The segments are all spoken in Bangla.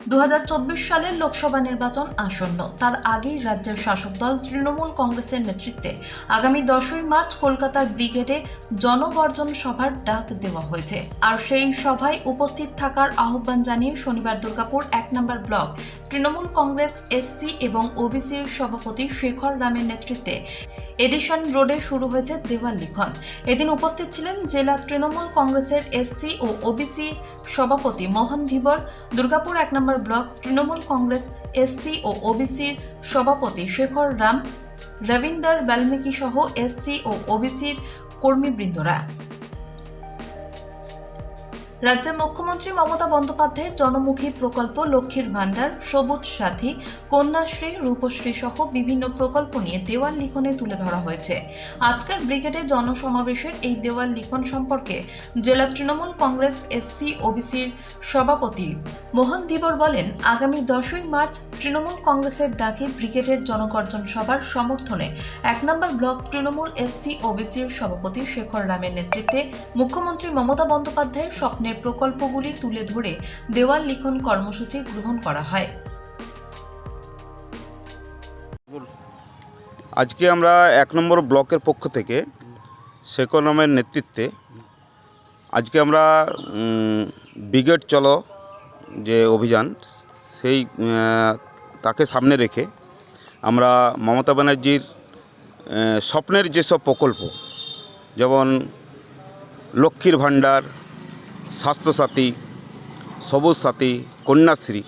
দু হাজার চব্বিশ সালের লোকসভা নির্বাচন আসন্ন। তার আগেই রাজ্যের শাসক দল তৃণমূল কংগ্রেসের নেতৃত্বে আগামী দশই মার্চ কলকাতার ব্রিগেডে জনগর্জন সভার ডাক দেওয়া হয়েছে। আর সেই সভায় উপস্থিত থাকার আহ্বান জানিয়ে শনিবার দুর্গাপুর এক number block Trinamool Congress SC এবং ওবিসির সভাপতি শেখর রামের নেতৃত্বে এডিশন রোডে শুরু হয়েছে দেওয়াল লিখন। এদিন উপস্থিত ছিলেন জেলা তৃণমূল কংগ্রেসের এসসি ও ওবিসি সভাপতি মোহন ধীবর। দুর্গাপুর এক নম্বর ব্লক তৃণমূল কংগ্রেস এসসি ও ওবিসির সভাপতি শেখর রাম, রবীন্দর বাল্মীকি সহ এসসি ও ওবিসির কর্মীবৃন্দরা। রাজ্যের মুখ্যমন্ত্রী মমতা বন্দ্যোপাধ্যায়ের জনমুখী প্রকল্প লক্ষ্মীর ভাণ্ডার, সবুজ সাথী, কন্যাশ্রী, রূপশ্রী সহ বিভিন্ন প্রকল্প নিয়ে দেওয়াল লিখনে তুলে ধরা হয়েছে। আজকের ব্রিগেডে জনসমাবেশের এই দেওয়াল লিখন সম্পর্কে জেলা তৃণমূল কংগ্রেস, এসসি, ওবিসির সভাপতি মোহন ধীবর বলেন, আগামী দশই মার্চ তৃণমূল কংগ্রেসের ডাকে ব্রিগেডের জনগর্জন সভার সমর্থনে এক নম্বর ব্লক তৃণমূল, এসসি, ওবিসির সভাপতি শেখর রামের নেতৃত্বে মুখ্যমন্ত্রী মমতা বন্দ্যোপাধ্যায়ের স্বপ্নের প্রকল্পগুলি তুলে ধরে দেওয়াল লিখন কর্মসূচি গ্রহণ করা হয়। আজকে আমরা এক নম্বর ব্লকের পক্ষ থেকে শেখর নামের নেতৃত্বে আজকে আমরা ব্রিগেড চলো যে অভিযান, সেই তাকে সামনে রেখে আমরা মমতা ব্যানার্জির স্বপ্নের যেসব প্রকল্প, যেমন লক্ষ্মীর ভাণ্ডার স্বাস্থ্যসাথী সবুজ সাথী কন্যাশ্রী।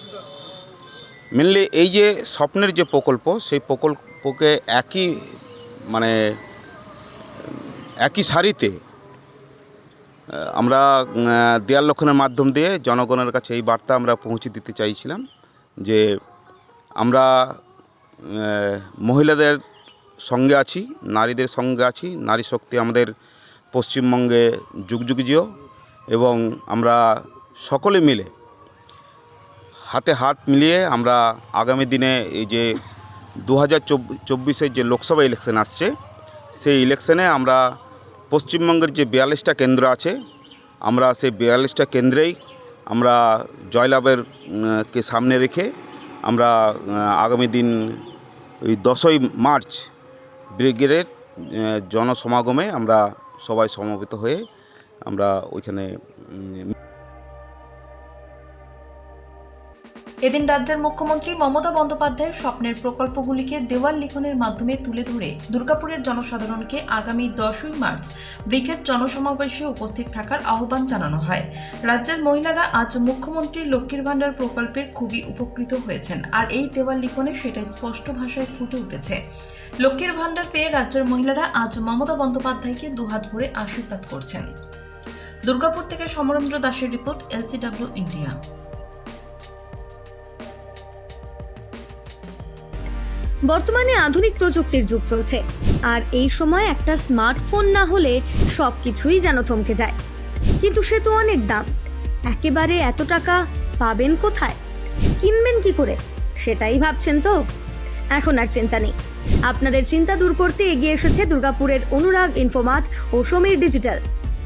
মেনলি এই যে স্বপ্নের যে প্রকল্প, সেই প্রকল্পকে একই মানে একই সারিতে আমরা দেয়াল লক্ষণের মাধ্যম দিয়ে জনগণের কাছে এই বার্তা আমরা পৌঁছে দিতে চাইছিলাম যে আমরা মহিলাদের সঙ্গে আছি, নারীদের সঙ্গে আছি, নারী শক্তি আমাদের পশ্চিমবঙ্গে যুগ যুগ জিও। এবং আমরা সকলে মিলে হাতে হাত মিলিয়ে আমরা আগামী দিনে এই যে দু হাজার চব্বিশের যে লোকসভা ইলেকশন আসছে, সেই ইলেকশনে আমরা পশ্চিমবঙ্গের যে বিয়াল্লিশটা কেন্দ্র আছে, আমরা সেই বিয়াল্লিশটা কেন্দ্রেই আমরা জয়লাভের কে সামনে রেখে আমরা আগামী দিন ওই দশই মার্চ ব্রিগেডের জনসমাগমে আমরা সবাই সমবেত হয়ে আমরা ওইখানে এদিন রাজ্যের মুখ্যমন্ত্রী মমতা বন্দ্যোপাধ্যায়ের স্বপ্নের প্রকল্পগুলিকে দেওয়াল লিখনের মাধ্যমে তুলে ধরে দুর্গাপুরের জনসাধারণকে আগামী দশই মার্চ ব্রিগেড জনসমাবেশে উপস্থিত থাকার আহ্বান জানানো হয়। রাজ্যের মহিলারা আজ মুখ্যমন্ত্রীর লক্ষ্মীর ভাণ্ডার প্রকল্পের খুবই উপকৃত হয়েছেন, আর এই দেওয়াল লিখনে সেটা স্পষ্ট ভাষায় ফুটে উঠেছে। লক্ষ্মীর ভাণ্ডার পেয়ে রাজ্যের মহিলারা আজ মমতা বন্দ্যোপাধ্যায়কে দুহাত ভরে আশীর্বাদ করছেন। দুর্গাপুর থেকে সমরেন্দ্র দাসের রিপোর্ট, এলসিডব্লিউ ইন্ডিয়া। বর্তমানে আধুনিক প্রযুক্তির যুগ চলছে। আর এই সময় একটা স্মার্টফোন না হলে সব কিছুই যেন থমকে যায়। কিন্তু সে তো অনেক দাম। একেবারে এত টাকা পাবেন কোথায়? কিনবেন কি করে? সেটাই ভাবছেন তো? এখন আর চিন্তা নেই। আপনাদের চিন্তা দূর করতে এগিয়ে এসেছে দুর্গাপুরের অনুরাগ, ইনফোমার্ট ও সমীর ডিজিটাল।